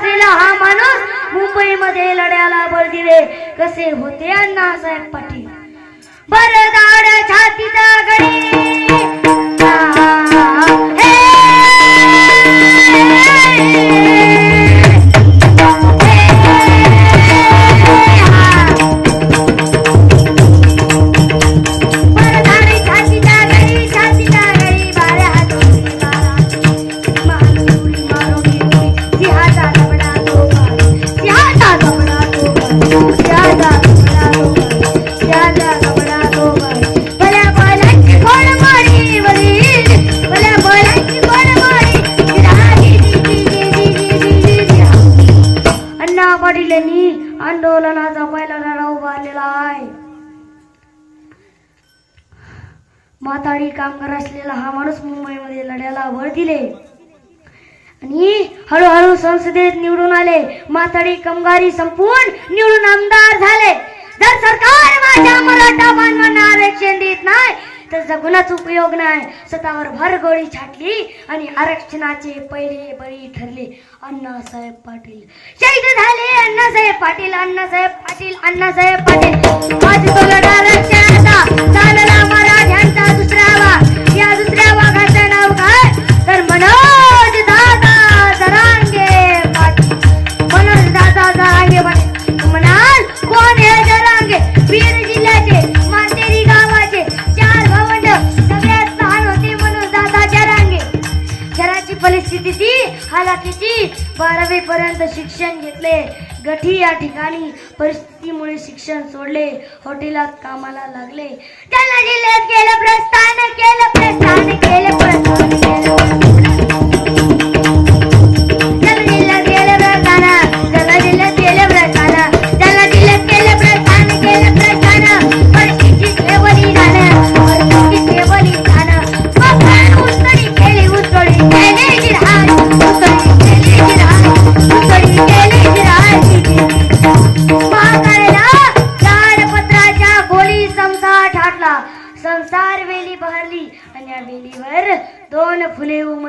असलेला हा माणूस. मुंबईमध्ये लढ्याला बळ दिले. कसे होते अण्णासाहेब पाटील? बरदा अण्णा यांनी आंदोलनाचा पहिला लढा उभारलेला आहे. माताडी कामगार असलेला हा माणूस मुंबईमध्ये लढ्याला बळ दिले. आणि हळूहळू संसदेत निवडून आले. माताडी कामगारी संपूर्ण निवडून आमदार झाले. तर जगुनाच उपयोग नाही स्वतःवर भर गोळी छाटली आणि आरक्षणाचे पहिले बळी ठरले. अण्णासाहेब पाटील. शहीद झाले अण्णासाहेब पाटील अण्णासाहेब पाटील अण्णासाहेब पाटील. आज घराची परिस्थिती ती हालाकीची बारावी पर्यंत शिक्षण घेतले. गठी या ठिकाणी परिस्थितीमुळे शिक्षण सोडले. हॉटेलात कामाला लागले. त्याला जिल्ह्यात केलं प्रस्थान केलं प्रस्थान केलं. प्रस्थान संसार वेली बहरली आणि या वेलीवर दोन फुले उमस